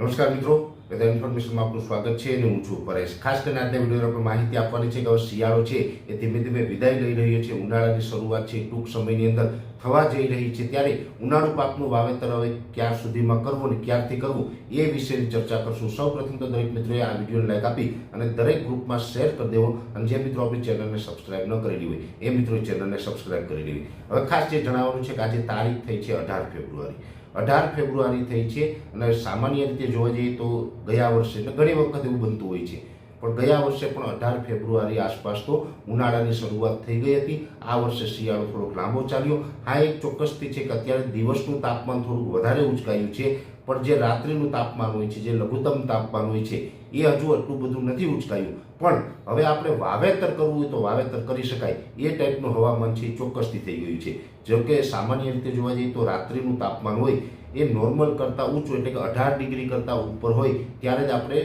નમસ્કાર મિત્રો, વેધર ઇન્ફોર્મેશનમાં આપનું સ્વાગત છે અને હું છું પરેશ. ખાસ કરીને આજના વીડિયો આપણે માહિતી આપવાની છે કે હવે શિયાળો છે એ ધીમે ધીમે વિદાય લઈ રહ્યો છે. ઉનાળાની શરૂઆત છે, ટૂંક સમયની અંદર થવા જઈ રહી છે. ત્યારે ઉનાળુ પાકનું વાવેતર હવે ક્યાં સુધીમાં કરવું અને ક્યારથી કરવું એ વિશેની ચર્ચા કરશું. સૌ પ્રથમ તો દરેક મિત્રોએ આ વિડીયોને લાઈક આપી અને દરેક ગ્રુપમાં શેર કરી દેવો. અને જે મિત્રો આપણી ચેનલને સબસ્ક્રાઇબ ન કરેલી હોય, એ મિત્રો ચેનલને સબસ્ક્રાઇબ કરી લેવી. હવે ખાસ જે જણાવવાનું છે કે આજે તારીખ થઈ છે અઢાર ફેબ્રુઆરી. અઢાર ફેબ્રુઆરી થઈ છે. અને સામાન્ય રીતે જોવા જઈએ તો ગયા વર્ષે ઘણી વખત એવું બનતું હોય છે. પણ ગયા વર્ષે પણ અઢાર ફેબ્રુઆરી આસપાસ તો ઉનાળાની શરૂઆત થઈ ગઈ હતી. આ વર્ષે શિયાળો થોડોક લાંબો ચાલ્યો. હા, એક ચોક્કસથી છે કે અત્યારે દિવસનું તાપમાન થોડુંક વધારે ઉંચકાયું છે, પણ જે રાત્રિનું તાપમાન હોય છે, જે લઘુત્તમ તાપમાન હોય છે, એ હજુ એટલું બધું નથી ઉંચકાયું. પણ હવે આપણે વાવેતર કરવું હોય તો વાવેતર કરી શકાય. એ ટાઈપનું હવામાન છે ચોક્કસથી થઈ ગયું છે. જો કે સામાન્ય રીતે જોવા જઈએ તો રાત્રિનું તાપમાન હોય એ નોર્મલ કરતાં ઊંચું, એટલે કે અઢાર ડિગ્રી કરતાં ઉપર હોય, ત્યારે જ આપણે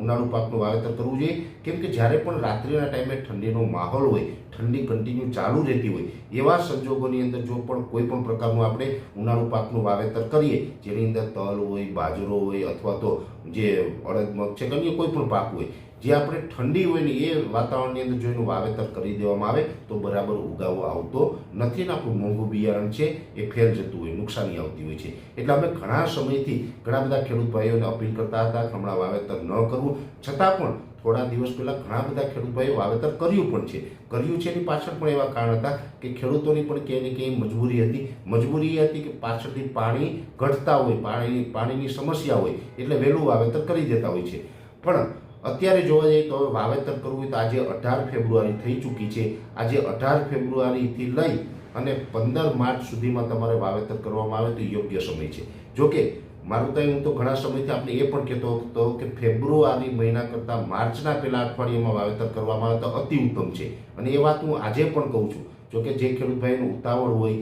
ઉનાળુ પાકનું વાવેતર કરવું જોઈએ. કેમ કે જ્યારે પણ રાત્રિના ટાઈમે ઠંડીનો માહોલ હોય, ઠંડી કન્ટિન્યુ ચાલુ રહેતી હોય, એવા સંજોગોની અંદર જો પણ કોઈ પણ પ્રકારનું આપણે ઉનાળુ પાકનું વાવેતર કરીએ, જેની અંદર તલ હોય, બાજરો હોય, અથવા તો જે અડદ મગ છે અન્ય કોઈ પણ પાક હોય, જે આપણે ઠંડી હોય ને એ વાતાવરણની અંદર જો એનું વાવેતર કરી દેવામાં આવે, તો બરાબર ઉગાવો આવતો નથી ને આપણું મોંઘું બિયારણ છે, એ ફેલ જતું હોય, નુકસાની આવતી હોય છે. એટલે અમે ઘણા સમયથી ઘણા બધા ખેડૂત ભાઈઓને અપીલ કરતા હતા હમણાં વાવેતર ન કરવું. છતાં પણ થોડા દિવસ પહેલાં ઘણા બધા ખેડૂતોએ વાવેતર કર્યું પણ છે. કર્યું છે એની પાછળ પણ એવા કારણ હતા કે ખેડૂતોની પણ ક્યાંય ને ક્યાંય મજબૂરી હતી. મજબૂરી એ હતી કે પાછળથી પાણી ઘટતા હોય, પાણી, પાણીની સમસ્યા હોય એટલે વહેલું વાવેતર કરી દેતા હોય છે. પણ અત્યારે જોવા જઈએ તો હવે વાવેતર કરવું હોય તો આજે અઢાર ફેબ્રુઆરી થઈ ચૂકી છે. આજે અઢાર ફેબ્રુઆરીથી લઈ અને પંદર માર્ચ સુધીમાં તમારે વાવેતર કરવામાં આવે તો યોગ્ય સમય છે. જોકે મારું તો હું તો ઘણા સમયથી આપણે એ પણ કહેતો હતો કે ફેબ્રુઆરી મહિના કરતાં માર્ચના પહેલા અઠવાડિયામાં વાવેતર કરવામાં આવે તો અતિ ઉત્તમ છે. અને એ વાત હું આજે પણ કહું છું. જોકે જે ખેડૂત ભાઈનું ઉતાવળ હોય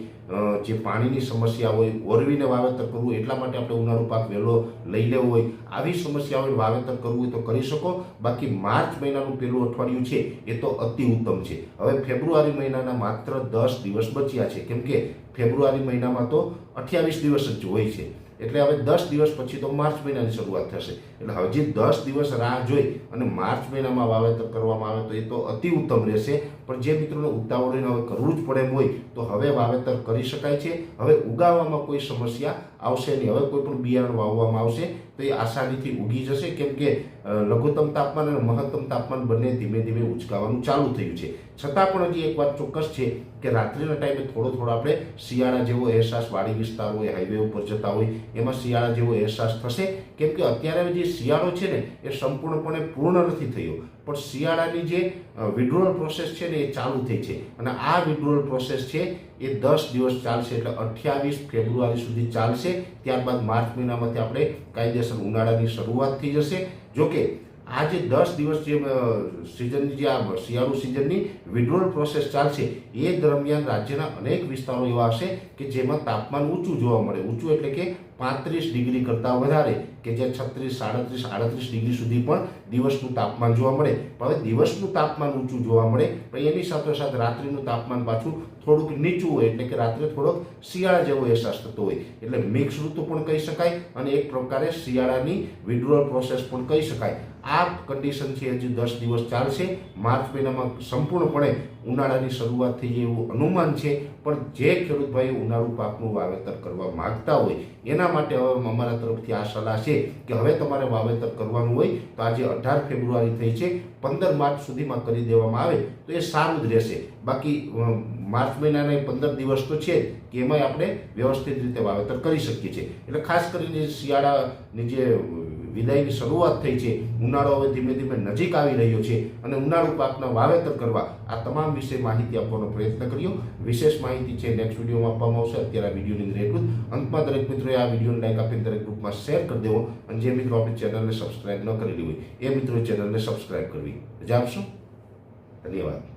જે પાણીની સમસ્યા હોય, ઓરવીને વાવેતર કરવું એટલા માટે આપણે ઉનાળુ પાક વહેલો લઈ લેવો હોય, આવી સમસ્યા હોય વાવેતર કરવું હોય તો કરી શકો. બાકી માર્ચ મહિનાનું પહેલું અઠવાડિયું છે એ તો અતિ ઉત્તમ છે. હવે ફેબ્રુઆરી મહિનાના માત્ર દસ દિવસ બચ્યા છે. કેમ કે ફેબ્રુઆરી મહિનામાં તો અઠ્યાવીસ દિવસ જ હોય છે. એટલે હવે દસ દિવસ પછી તો માર્ચ મહિનાની શરૂઆત થશે. એટલે હજી દસ દિવસ રાહ જોઈ અને માર્ચ મહિનામાં વાવેતર કરવામાં આવે તો એ તો અતિ ઉત્તમ રહેશે. પણ જે મિત્રોને ઉતાવળ હોય હવે કરવું જ પડે હોય તો હવે વાવેતર કરી શકાય છે. હવે ઉગાવવામાં કોઈ સમસ્યા આવશે નહીં. હવે કોઈ પણ બિયારણ વાવવામાં આવશે તો એ આસાનીથી ઉગી જશે. કેમ કે લઘુત્તમ તાપમાન અને મહત્તમ તાપમાન બંને ધીમે ધીમે ઉચકાવાનું ચાલુ થયું છે. છતાં પણ હજી એક વાત ચોક્કસ છે કે રાત્રિના ટાઈમે થોડો થોડો આપણે શિયાળા જેવો અહેસાસ વાડી વિસ્તાર હોય હાઈવે ઉપર જતા હોય, એમાં શિયાળા જેવો અહેસાસ થશે? કેમ કે અત્યારે જે શિયાળો છે ને, એ સંપૂર્ણપણે પૂર્ણ નથી થયો. પણ શિયાળાની જે વિડ્રોઅલ પ્રોસેસ છે ને, એ ચાલુ થઈ છે. અને આ વિડ્રોઅલ પ્રોસેસ છે, એ દસ દિવસ ચાલશે એટલે અઠ્યાવીસ ફેબ્રુઆરી સુધી ચાલશે. ત્યારબાદ માર્ચ મહિનામાંથી આપણે કાયદેસર ઉનાળાની શરૂઆત થઈ જશે. જોકે આ જે દસ દિવસ જે સિઝનની જે આ શિયાળુ સિઝનની વિડ્રોલ પ્રોસેસ ચાલશે, એ દરમિયાન રાજ્યના અનેક વિસ્તારો એવા હશે કે જેમાં તાપમાન ઊંચું જોવા મળે. ઊંચું એટલે કે પાંત્રીસ ડિગ્રી કરતાં વધારે કે જે છત્રીસ, સાડત્રીસ, આડત્રીસ ડિગ્રી સુધી પણ દિવસનું તાપમાન જોવા મળે. હવે દિવસનું તાપમાન ઊંચું જોવા મળે પણ એની સાથોસાથ રાત્રિનું તાપમાન પાછું થોડુંક નીચું હોય એટલે કે રાત્રે થોડોક શિયાળા જેવો અહેસાસ થતો હોય. એટલે મિક્સ ઋતુ પણ કહી શકાય અને એક પ્રકારે શિયાળાની વિડ્રોઅલ પ્રોસેસ પણ કહી શકાય. આ કન્ડિશન છે હજી દસ દિવસ ચાલશે. માર્ચ મહિનામાં સંપૂર્ણપણે ઉનાળાની શરૂઆત થઈ જાય એવું અનુમાન છે. પણ જે ખેડૂત ભાઈ ઉનાળુ પાકનું વાવેતર કરવા માગતા હોય, એના માટે હવે અમારા તરફથી આ સલાહ છે કે હવે તમારે વાવેતર કરવાનું હોય તો આજે અઢાર ફેબ્રુઆરી થઈ છે. પંદર માર્ચ સુધીમાં કરી દેવામાં આવે તો એ સારું જ રહેશે. બાકી માર્ચ મહિનાના પંદર દિવસ તો છે કે એમાંય આપણે વ્યવસ્થિત રીતે વાવેતર કરી શકીએ છીએ. એટલે ખાસ કરીને શિયાળાની જે વિદાયની શરૂઆત થઈ છે. ઉનાળો હવે ધીમે ધીમે નજીક આવી રહ્યો છે અને ઉનાળુ પાકના વાવેતર કરવા આ તમામ વિશે માહિતી આપવાનો પ્રયત્ન કર્યો વિશેષ માહિતી છે નેક્સ્ટ વિડીયોમાં આપવામાં આવશે. અત્યારે આ વિડીયોની અંદર એટલું અંતમાં દરેક મિત્રોએ આ વિડીયોને લાઈક આપીને દરેક ગ્રુપમાં શેર કરી દેવો અને જે મિત્રો આપણી ચેનલને સબસ્ક્રાઈબ ન કરેલી હોય, એ મિત્રો ચેનલને સબસ્ક્રાઈબ કરવી. રજા આપશો ધન્યવાદ.